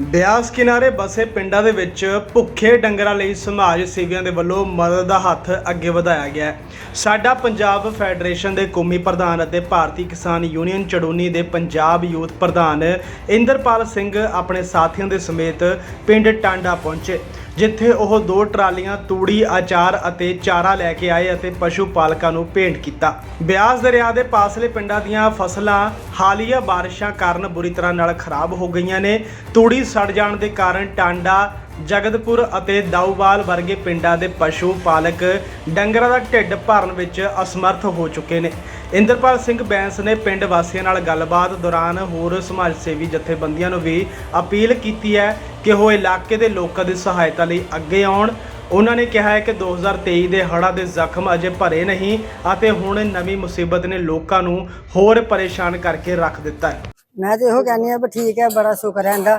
ਬਿਆਸ ਕਿਨਾਰੇ ਬਸੇ ਪਿੰਡਾਂ ਦੇ ਵਿੱਚ ਭੁੱਖੇ ਡੰਗਰਾਂ ਲਈ ਸਮਾਜ ਸੇਵੀਆਂ ਦੇ ਵੱਲੋਂ ਮਦਦ ਦਾ ਹੱਥ ਅੱਗੇ ਵਧਾਇਆ ਗਿਆ ਹੈ। ਸਾਡਾ ਪੰਜਾਬ ਫੈਡਰੇਸ਼ਨ ਦੇ ਕੌਮੀ ਪ੍ਰਧਾਨ ਅਤੇ ਭਾਰਤੀ ਕਿਸਾਨ ਯੂਨੀਅਨ ਚੜੂਨੀ ਦੇ ਪੰਜਾਬ ਯੂਥ ਪ੍ਰਧਾਨ ਇੰਦਰਪਾਲ ਸਿੰਘ ਆਪਣੇ ਸਾਥੀਆਂ ਦੇ ਸਮੇਤ ਪਿੰਡ ਟਾਂਡਾ ਪਹੁੰਚੇ। ਜਿੱਥੇ ਉਹ ਦੋ ਟਰਾਲੀਆਂ, ਤੂੜੀ ਆਚਾਰ ਅਤੇ ਚਾਰਾ ਲੈ ਕੇ ਆਏ ਅਤੇ ਪਸ਼ੂ ਪਾਲਕਾਂ ਨੂੰ ਭੇਂਟ ਕੀਤਾ। ਬਿਆਸ ਦਰਿਆ ਦੇ ਪਾਸਲੇ ਪਿੰਡਾਂ ਦੀਆਂ ਫਸਲਾਂ ਹਾਲੀਆ ਬਾਰਿਸ਼ਾਂ ਕਾਰਨ ਬੁਰੀ ਤਰ੍ਹਾਂ ਨਾਲ ਖਰਾਬ ਹੋ ਗਈਆਂ ਨੇ। ਤੂੜੀ ਸੜ ਜਾਣ ਦੇ ਕਾਰਨ ਟਾਂਡਾ ਜਗਤਪੁਰ ਅਤੇ ਦਾਊਵਾਲ ਵਰਗੇ ਪਿੰਡਾਂ ਦੇ ਪਸ਼ੂ ਪਾਲਕ ਡੰਗਰਾਂ ਦਾ ਢਿੱਡ ਭਰਨ ਵਿੱਚ ਅਸਮਰਥ ਹੋ ਚੁੱਕੇ ਨੇ। ਇੰਦਰਪਾਲ ਸਿੰਘ ਬੈਂਸ ਨੇ ਪਿੰਡ ਵਾਸੀਆਂ ਨਾਲ ਗੱਲਬਾਤ ਦੌਰਾਨ ਹੋਰ ਸਮਾਜ ਸੇਵੀ ਜਥੇਬੰਦੀਆਂ ਨੂੰ ਵੀ ਅਪੀਲ ਕੀਤੀ ਹੈ ਕਿ ਉਹ ਇਲਾਕੇ ਦੇ ਲੋਕਾਂ ਦੀ ਸਹਾਇਤਾ ਲਈ ਅੱਗੇ ਆਉਣ। ਉਹਨਾਂ ਨੇ ਕਿਹਾ ਹੈ ਕਿ 2023 ਦੇ ਹੜ੍ਹਾਂ ਦੇ ਜ਼ਖਮ ਅਜੇ ਭਰੇ ਨਹੀਂ ਅਤੇ ਹੁਣ ਨਵੀਂ ਮੁਸੀਬਤ ਨੇ ਲੋਕਾਂ ਨੂੰ ਹੋਰ ਪਰੇਸ਼ਾਨ ਕਰਕੇ ਰੱਖ ਦਿੱਤਾ ਹੈ। ਮੈਂ ਤੇ ਇਹੋ ਕਹਿੰਦੀ ਆ ਵੀ ਠੀਕ ਹੈ, ਬੜਾ ਸ਼ੁਕਰ ਹੈ ਇਹਦਾ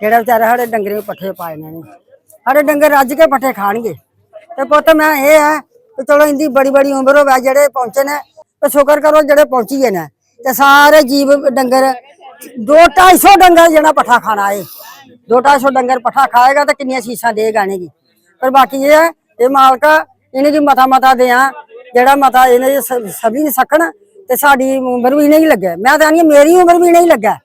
ਜਿਹੜਾ ਵਿਚਾਰਾ ਸਾਡੇ ਡੰਗਰੇ ਨੂੰ ਪੱਠੇ ਪਾਏ ਨੇ ਨੇ। ਸਾਡੇ ਡੰਗਰ ਰੱਜ ਕੇ ਪੱਠੇ ਖਾਣਗੇ। ਤੇ ਪੁੱਤ ਮੈਂ ਇਹ ਹੈ ਕਿ ਚਲੋ ਇੰਦੀ ਬੜੀ ਬੜੀ ਉਮਰ ਹੋਵੇ ਜਿਹੜੇ ਪਹੁੰਚੇ ਨੇ, ਤੇ ਸ਼ੁਕਰ ਕਰੋ ਜਿਹੜੇ ਪਹੁੰਚੀਏ ਨੇ। ਤੇ ਸਾਰੇ ਜੀਵ ਡੰਗਰ, ਦੋ 250 ਡੰਗਰ ਜਿਹੜਾ ਪੱਠਾ ਖਾਣਾ ਏ ਦੋ ਢਾਈ ਸੌ ਡੰਗਰ ਪੱਠਾ ਖਾਏਗਾ ਤੇ ਕਿੰਨੀਆਂ ਸੀਸਾਂ ਦੇਗਾ ਗਾਣੇਗੀ। ਪਰ ਬਾਕੀ ਇਹ ਹੈ, ਇਹ ਮਾਲਕਾ ਇਹਨੇ ਦੀ ਮਤਾ ਮਤਾ ਦਿਆਂ ਜਿਹੜਾ ਮਤਾ ਇਹਨੇ ਜੇ ਸ- ਸਭੀ ਨੇ ਸਕਣ ਤੇ ਸਾਡੀ ਉਮਰ ਵੀ ਨਹੀਂ ਲੱਗੇ ਮੈਂ ਤਾਂ ਨਹੀਂ ਮੇਰੀ ਉਮਰ ਵੀ ਨਹੀਂ ਲੱਗਾ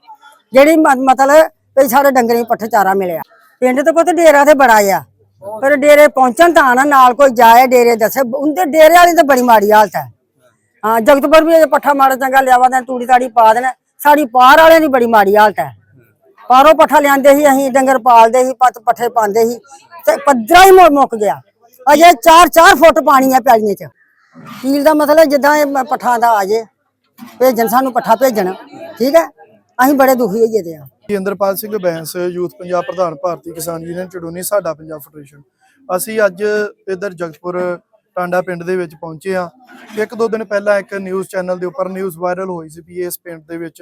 ਜਿਹੜੀ ਮਤਲਬ ਵੀ ਸਾਡੇ ਡੰਗਰੇ ਨੂੰ ਪੱਠੇ ਚਾਰਾ ਮਿਲਿਆ। ਪਿੰਡ ਤੋਂ ਪੁੱਤ ਡੇਰਾ ਤੇ ਬੜਾ ਆ। ਪਰ ਡੇਰੇ ਪਹੁੰਚਣ ਤਾਂ ਨਾ, ਨਾਲ ਕੋਈ ਜਾਏ ਡੇਰੇ ਦੱਸੇ। ਉਹਦੇ ਡੇਰੇ ਵਾਲੀ ਤਾਂ ਬੜੀ ਮਾੜੀ ਹਾਲਤ ਹੈ। ਹਾਂ, ਜਗਤਪੁਰ ਵੀ ਪੱਠਾ ਮਾੜਾ ਚੰਗਾ ਲਿਆਵਾ ਦੇਣ ਤੂੜੀ ਤਾੜੀ ਪਾ ਦੇਣ। ਸਾਡੀ ਪਾਰ ਵਾਲਿਆਂ ਦੀ ਬੜੀ ਮਾੜੀ ਹਾਲਤ ਹੈ। ਪਾਰੋਂ ਪੱਠਾ ਲਿਆਂਦੇ ਸੀ, ਅਸੀਂ ਡੰਗਰ ਪਾਲਦੇ ਸੀ, ਪੱਤ ਪੱਠੇ ਪਾਉਂਦੇ ਸੀ, ਤੇ ਪੱਧਰਾ ਹੀ ਮੁੱਕ ਗਿਆ। ਅਜੇ 4-4 ਫੁੱਟ ਪਾਣੀ ਹੈ ਪੈਲੀਆਂ 'ਚ। ਪੀਲ ਦਾ ਮਤਲਬ ਜਿੱਦਾਂ ਇਹ ਪੱਠਾ ਦਾ ਆ ਜੇ, ਭੇਜਣ, ਸਾਨੂੰ ਪੱਠਾ ਭੇਜਣ, ਠੀਕ ਹੈ? ਅਸੀਂ ਬੜੇ ਦੁਖੀ ਹੋਈਏ ਤੇ ਆ। ਇੰਦਰਪਾਲ ਸਿੰਘ ਬੈਂਸ, ਯੂਥ ਪੰਜਾਬ ਪ੍ਰਧਾਨ ਭਾਰਤੀ ਕਿਸਾਨ ਯੂਨੀਅਨ ਚੜੂਨੀ ਸਾਡਾ ਪੰਜਾਬ ਫੈਡਰੇਸ਼ਨ। ਅਸੀਂ ਅੱਜ ਇਧਰ ਜਗਤਪੁਰ, ਟਾਂਡਾ ਪਿੰਡ ਦੇ ਵਿੱਚ ਪਹੁੰਚੇ ਆ ਇੱਕ ਦੋ ਦਿਨ ਪਹਿਲਾਂ ਇੱਕ ਨਿਊਜ਼ ਚੈਨਲ ਦੇ ਉੱਪਰ ਨਿਊਜ਼ ਵਾਇਰਲ ਹੋਈ ਸੀ ਵੀ ਇਸ ਪਿੰਡ ਦੇ ਵਿੱਚ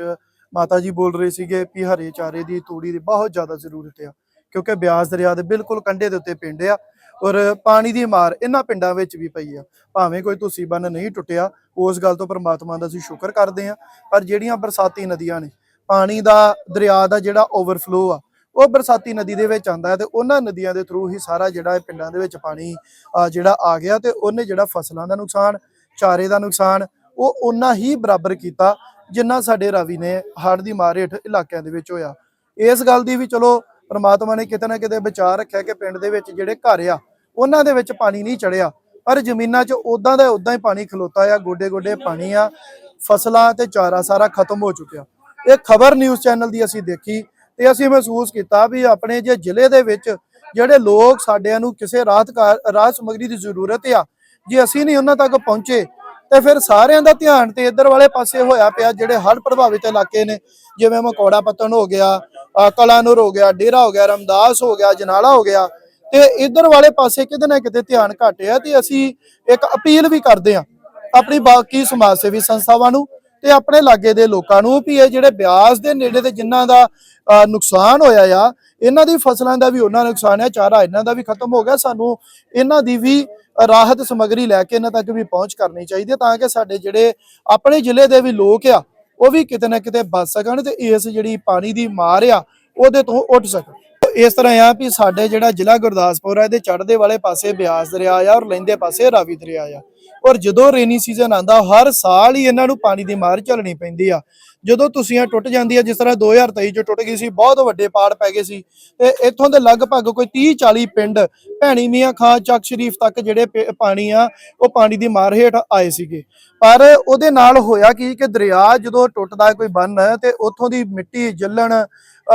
ਮਾਤਾ ਜੀ ਬੋਲ ਰਹੇ ਸੀਗੇ ਵੀ ਹਰੇ ਚਾਰੇ ਦੀ ਤੂੜੀ ਦੀ ਬਹੁਤ ਜ਼ਿਆਦਾ ਜ਼ਰੂਰਤ ਆ, ਕਿਉਂਕਿ ਬਿਆਸ ਦਰਿਆ ਦੇ ਬਿਲਕੁਲ ਕੰਢੇ ਦੇ ਉੱਤੇ ਪਿੰਡ ਆ ਔਰ ਪਾਣੀ ਦੀ ਮਾਰ ਇਹਨਾਂ ਪਿੰਡਾਂ ਵਿੱਚ ਵੀ ਪਈ ਆ। ਭਾਵੇਂ ਕੋਈ ਤੁਸੀਂ ਬੰਨ ਨਹੀਂ ਟੁੱਟਿਆ, ਉਸ ਗੱਲ ਤੋਂ ਪਰਮਾਤਮਾ ਦਾ ਅਸੀਂ ਸ਼ੁਕਰ ਕਰਦੇ ਆ ਪਰ ਜਿਹੜੀਆਂ ਬਰਸਾਤੀ ਨਦੀਆਂ ਨੇ, ਪਾਣੀ ਦਾ, ਦਰਿਆ ਦਾ ਜਿਹੜਾ ਓਵਰਫਲੋ ਆ, ਉਹ ਬਰਸਾਤੀ ਨਦੀ ਦੇ ਵਿੱਚ ਆਂਦਾ ਹੈ ਤੇ ਉਹਨਾਂ ਨਦੀਆਂ ਦੇ ਥਰੂ ਹੀ ਸਾਰਾ ਜਿਹੜਾ ਇਹ ਪਿੰਡਾਂ ਦੇ ਵਿੱਚ ਪਾਣੀ ਜਿਹੜਾ ਆ ਗਿਆ ਤੇ ਉਹਨੇ ਜਿਹੜਾ ਫਸਲਾਂ ਦਾ ਨੁਕਸਾਨ, ਚਾਰੇ ਦਾ ਨੁਕਸਾਨ, ਉਹ ਉਨਾ ਹੀ ਬਰਾਬਰ ਕੀਤਾ ਜਿੰਨਾ ਸਾਡੇ ਰਾਵੀ ਨੇ ਹੜ੍ਹ ਦੀ ਮਾਰ ਹੇਠ ਇਲਾਕਿਆਂ ਦੇ ਵਿੱਚ ਹੋਇਆ। ਇਸ ਗੱਲ ਦੀ ਵੀ ਚਲੋ, ਪਰਮਾਤਮਾ ਨੇ ਕਿਤੇ ਨਾ ਕਿਤੇ ਵਿਚਾਰ ਰੱਖਿਆ ਕਿ ਪਿੰਡ ਦੇ ਵਿੱਚ ਜਿਹੜੇ ਘਰ ਆ, ਉਹਨਾਂ ਦੇ ਵਿੱਚ ਪਾਣੀ ਨਹੀਂ ਚੜਿਆ। ਪਰ ਜ਼ਮੀਨਾਂ 'ਚ ਉਦਾਂ ਦਾ ਉਦਾਂ ਹੀ ਪਾਣੀ ਖਲੋਤਾ ਆ ਗੋਡੇ ਗੋਡੇ ਪਾਣੀ ਆ, ਫਸਲਾਂ ਤੇ ਚਾਰਾ ਸਾਰਾ ਖਤਮ ਹੋ ਚੁੱਕਿਆ। ਇਹ ਖਬਰ ਨਿਊਜ਼ ਚੈਨਲ ਦੀ ਅਸੀਂ ਦੇਖੀ ਤੇ ਅਸੀਂ ਮਹਿਸੂਸ ਕੀਤਾ ਵੀ ਆਪਣੇ ਜੇ ਜ਼ਿਲ੍ਹੇ ਦੇ ਵਿੱਚ ਜਿਹੜੇ ਲੋਕ ਸਾਡਿਆਂ ਨੂੰ ਕਿਸੇ ਰਾਹਤ ਰਾਹਤ ਸਮੱਗਰੀ ਦੀ ਜ਼ਰੂਰਤ ਆ, ਜੇ ਅਸੀਂ ਨਹੀਂ ਉਹਨਾਂ ਤੱਕ ਪਹੁੰਚੇ ਤੇ ਫਿਰ ਸਾਰਿਆਂ ਦਾ ਧਿਆਨ ਤੇ ਇੱਧਰ ਵਾਲੇ ਪਾਸੇ ਹੋਇਆ ਪਿਆ, ਜਿਹੜੇ ਹੜ੍ਹ ਪ੍ਰਭਾਵਿਤ ਇਲਾਕੇ ਨੇ, ਜਿਵੇਂ ਮਕੌੜਾ ਪਤਨ ਹੋ ਗਿਆ ਕਲਾਨੂਰ ਹੋ ਗਿਆ, ਡੇਰਾ ਹੋ ਗਿਆ, ਰਮਦਾਸ ਹੋ ਗਿਆ, ਜਨਾਲਾ ਹੋ ਗਿਆ, ਤੇ ਇੱਧਰ ਵਾਲੇ ਪਾਸੇ ਕਿਤੇ ਨਾ ਕਿਤੇ ਧਿਆਨ ਘਟਿਆ ਤੇ ਅਸੀਂ ਇੱਕ ਅਪੀਲ ਵੀ ਕਰਦੇ ਆ ਆਪਣੀ ਬਾਕੀ ਸਮਾਜ ਸੇਵੀ ਸੰਸਥਾਵਾਂ ਨੂੰ ਤੇ ਆਪਣੇ ਲਾਗੇ ਦੇ ਲੋਕਾਂ ਨੂੰ ਵੀ ਇਹ ਜਿਹੜੇ ਬਿਆਸ ਦੇ ਨੇੜੇ ਤੇ ਜਿਨ੍ਹਾਂ ਦਾ ਨੁਕਸਾਨ ਹੋਇਆ ਆ, ਇਹਨਾਂ ਦੀ ਫਸਲਾਂ ਦਾ ਵੀ ਉਹਨਾਂ ਨੁਕਸਾਨ ਹੈ ਚਾਰਾ ਇਹਨਾਂ ਦਾ ਵੀ ਖਤਮ ਹੋ ਗਿਆ, ਸਾਨੂੰ ਇਹਨਾਂ ਦੀ ਵੀ ਰਾਹਤ ਸਮਗਰੀ ਲੈ ਕੇ ਇਹਨਾਂ ਤੱਕ ਵੀ ਪਹੁੰਚ ਕਰਨੀ ਚਾਹੀਦੀ ਹੈ ਤਾਂ ਕਿ ਸਾਡੇ ਜਿਹੜੇ ਆਪਣੇ ਜ਼ਿਲ੍ਹੇ ਦੇ ਵੀ ਲੋਕ ਆ, ਉਹ ਵੀ ਕਿਤੇ ਨਾ ਕਿਤੇ ਬਚ ਸਕਣ ਤੇ ਇਸ ਜਿਹੜੀ ਪਾਣੀ ਦੀ ਮਾਰ ਆ, ਉਹਦੇ ਤੋਂ ਉੱਠ ਸਕਣ। ਇਸ ਤਰ੍ਹਾਂ ਆ ਵੀ ਸਾਡੇ ਜਿਹੜਾ ਜ਼ਿਲ੍ਹਾ ਗੁਰਦਾਸਪੁਰ ਆ, ਇਹਦੇ ਚੜ੍ਹਦੇ ਵਾਲੇ ਪਾਸੇ ਬਿਆਸ ਦਰਿਆ ਆ ਔਰ ਲੈਂਦੇ ਪਾਸੇ ਰਾਵੀ ਦਰਿਆ ਆ। ਔਰ ਜਦੋਂ ਰੇਨੀ ਸੀਜ਼ਨ ਆਂਦਾ ਹਰ ਸਾਲ ਹੀ ਇਹਨਾਂ ਨੂੰ ਪਾਣੀ ਦੀ ਮਾਰ ਝੱਲਣੀ ਪੈਂਦੀ ਆ। ਜਦੋਂ ਤੁਸੀਆਂ ਟੁੱਟ ਜਾਂਦੀਆਂ ਜਿਸ ਤਰ੍ਹਾਂ 2023 ਚ ਟੁੱਟ ਗਈ ਸੀ, ਬਹੁਤ ਵੱਡੇ ਪਾੜ ਪੈ ਗਏ ਸੀ। ਤੇ ਇੱਥੋਂ ਦੇ ਲਗਭਗ ਕੋਈ 30 40 ਪਿੰਡ ਭੈਣੀ ਮੀਆਂ ਖਾਂ ਚੱਕ ਸ਼ਰੀਫ ਤੱਕ ਜਿਹੜੇ ਪ- ਪਾਣੀ ਆ, ਉਹ ਪਾਣੀ ਦੀ ਮਾਰ ਹੇਠ ਆਏ ਸੀਗੇ। ਪਰ ਉਹਦੇ ਨਾਲ ਹੋਇਆ ਕੀ ਕਿ ਦਰਿਆ ਜਦੋਂ ਟੁੱਟਦਾ ਕੋਈ ਬੰਨ, ਤੇ ਉੱਥੋਂ ਦੀ ਮਿੱਟੀ ਜੱਲਣ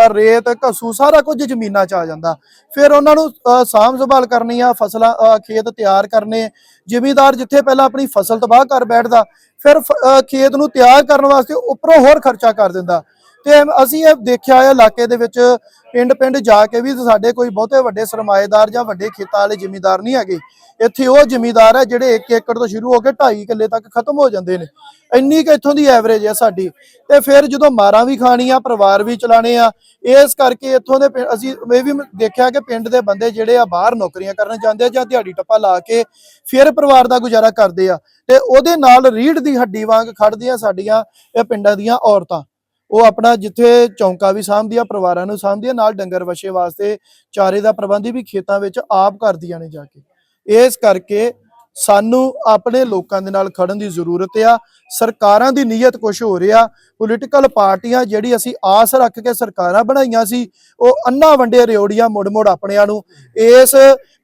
ਰੇਤ, ਘਸੂ, ਸਾਰਾ ਕੁਝ ਜ਼ਮੀਨਾਂ 'ਚ ਆ ਜਾਂਦਾ। ਫਿਰ ਉਹਨਾਂ ਨੂੰ ਸਾਂਭ ਸੰਭਾਲ ਕਰਨੀ ਆ, ਫਸਲਾਂ ਖੇਤ ਤਿਆਰ ਕਰਨੇ। ਜ਼ਿਮੀਦਾਰ ਜਿੱਥੇ ਪਹਿਲਾਂ ਆਪਣੀ ਫਸਲ ਤਬਾਹ ਕਰ ਬੈਠਦਾ, ਫਿਰ ਫ- ਖੇਤ ਨੂੰ ਤਿਆਰ ਕਰਨ ਵਾਸਤੇ ਉੱਪਰੋਂ ਹੋਰ ਖਰਚਾ ਕਰ ਦਿੰਦਾ। ਤੇ ਅਸੀਂ ਇਹ ਦੇਖਿਆ ਹੈ ਇਲਾਕੇ ਦੇ ਵਿੱਚ ਪਿੰਡ ਪਿੰਡ ਜਾ ਕੇ ਵੀ ਸਾਡੇ ਕੋਈ ਬਹੁਤੇ ਵੱਡੇ ਸਰਮਾਏਦਾਰ ਜਾਂ ਵੱਡੇ ਖੇਤਾਂ ਵਾਲੇ ਜ਼ਿਮੀਦਾਰ ਨਹੀਂ ਹੈਗੇ। ਇੱਥੇ ਉਹ ਜ਼ਿਮੀਦਾਰ ਹੈ ਜਿਹੜੇ 1 ਏਕੜ ਤੋਂ ਸ਼ੁਰੂ ਹੋ ਕੇ 2.5 ਕਿੱਲੇ ਤੱਕ ਖਤਮ ਹੋ ਜਾਂਦੇ ਨੇ। ਇੰਨੀ ਕਿ ਇੱਥੋਂ ਦੀ ਐਵਰੇਜ ਹੈ ਸਾਡੀ। ਤੇ ਫਿਰ ਜਦੋਂ ਮਾਰਾਂ ਵੀ ਖਾਣੀਆਂ, ਪਰਿਵਾਰ ਵੀ ਚਲਾਣੇ ਆ, ਇਸ ਕਰਕੇ ਇੱਥੋਂ ਦੇ ਪਿੰ- ਅਸੀਂ ਇਹ ਵੀ ਦੇਖਿਆ ਕਿ ਪਿੰਡ ਦੇ ਬੰਦੇ ਜਿਹੜੇ ਆ ਬਾਹਰ ਨੌਕਰੀਆਂ ਕਰਨ ਜਾਂਦੇ ਆ ਜਾਂ ਦਿਹਾੜੀ ਟੱਪਾ ਲਾ ਕੇ ਫਿਰ ਪਰਿਵਾਰ ਦਾ ਗੁਜ਼ਾਰਾ ਕਰਦੇ ਆ। ਤੇ ਉਹਦੇ ਨਾਲ ਰੀੜ ਦੀ ਹੱਡੀ ਵਾਂਗ ਖੜਦੀਆਂ ਸਾਡੀਆਂ ਇਹ ਪਿੰਡਾਂ ਦੀਆਂ ਔਰਤਾਂ। ਉਹ ਆਪਣਾ ਜਿੱਥੇ ਚੌਂਕਾ ਵੀ ਸਾਂਭਦੀ ਆ ਪਰਿਵਾਰਾਂ ਨੂੰ ਸਾਂਭਦੀ ਆ ਨਾਲ ਡੰਗਰ ਵਛੇ ਵਾਸਤੇ ਚਾਰੇ ਦਾ ਪ੍ਰਬੰਧ ਵੀ ਖੇਤਾਂ ਵਿੱਚ ਆਪ ਕਰਦੀਆਂ ਨੇ ਜਾ ਕੇ। ਇਸ ਕਰਕੇ ਸਾਨੂੰ ਆਪਣੇ ਲੋਕਾਂ ਦੇ ਨਾਲ ਖੜਨ ਦੀ ਜ਼ਰੂਰਤ ਆ। ਸਰਕਾਰਾਂ ਦੀ ਨੀਅਤ ਕੁਝ ਹੋ ਰਿਹਾ। ਪੋਲੀਟੀਕਲ ਪਾਰਟੀਆਂ ਜਿਹੜੀ ਅਸੀਂ ਆਸ ਰੱਖ ਕੇ ਸਰਕਾਰਾਂ ਬਣਾਈਆਂ ਸੀ, ਉਹ ਅੰਨਾ ਵੰਡੇ ਰਿਓੜੀਆਂ ਮੁੜ ਮੁੜ ਆਪਣਿਆਂ ਨੂੰ। ਇਸ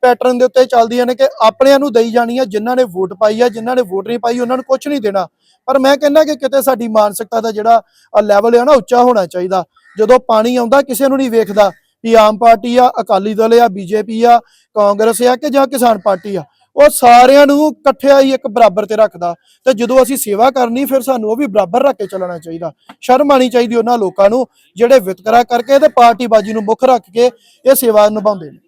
ਪੈਟਰਨ ਦੇ ਉੱਤੇ ਚੱਲਦੀਆਂ ਨੇ ਕਿ ਆਪਣਿਆਂ ਨੂੰ ਦੇਈ ਜਾਣੀਆਂ ਜਿਨ੍ਹਾਂ ਨੇ ਵੋਟ ਪਾਈ ਆ, ਜਿਨ੍ਹਾਂ ਨੇ ਵੋਟ ਨਹੀਂ ਪਾਈ, ਉਹਨਾਂ ਨੂੰ ਕੁਝ ਨਹੀਂ ਦੇਣਾ। ਪਰ ਮੈਂ ਕਹਿੰਦਾ ਕਿ ਕਿਤੇ ਸਾਡੀ ਮਾਨਸਿਕਤਾ ਦਾ ਜਿਹੜਾ ਲੈਵਲ ਹੈ ਨਾ, ਉੱਚਾ ਹੋਣਾ ਚਾਹੀਦਾ। ਜਦੋਂ ਪਾਣੀ ਆਉਂਦਾ, ਕਿਸੇ ਨੂੰ ਨਹੀਂ ਵੇਖਦਾ ਵੀ ਆਮ ਪਾਰਟੀ ਆ, ਅਕਾਲੀ ਦਲ ਆ, ਬੀਜੇਪੀ ਆ, ਕਾਂਗਰਸ ਆ ਕਿ ਜਾਂ ਕਿਸਾਨ ਪਾਰਟੀ ਆ। ਉਹ ਸਾਰਿਆਂ ਨੂੰ ਇਕੱਠਿਆ ਹੀ ਇੱਕ ਬਰਾਬਰ ਤੇ ਰੱਖਦਾ। ਤੇ ਜਦੋਂ ਅਸੀਂ ਸੇਵਾ ਕਰਨੀ, ਫਿਰ ਸਾਨੂੰ ਉਹ ਵੀ ਬਰਾਬਰ ਰੱਖ ਕੇ ਚੱਲਣਾ ਚਾਹੀਦਾ। ਸ਼ਰਮ ਆਣੀ ਚਾਹੀਦੀ ਉਹਨਾਂ ਲੋਕਾਂ ਨੂੰ, ਜਿਹੜੇ ਵਿਤਕਰਾ ਕਰਕੇ ਤੇ ਪਾਰਟੀਬਾਜ਼ੀ ਨੂੰ ਮੁੱਖ ਰੱਖ ਕੇ ਇਹ ਸੇਵਾ ਨਿਭਾਉਂਦੇ ਨੇ।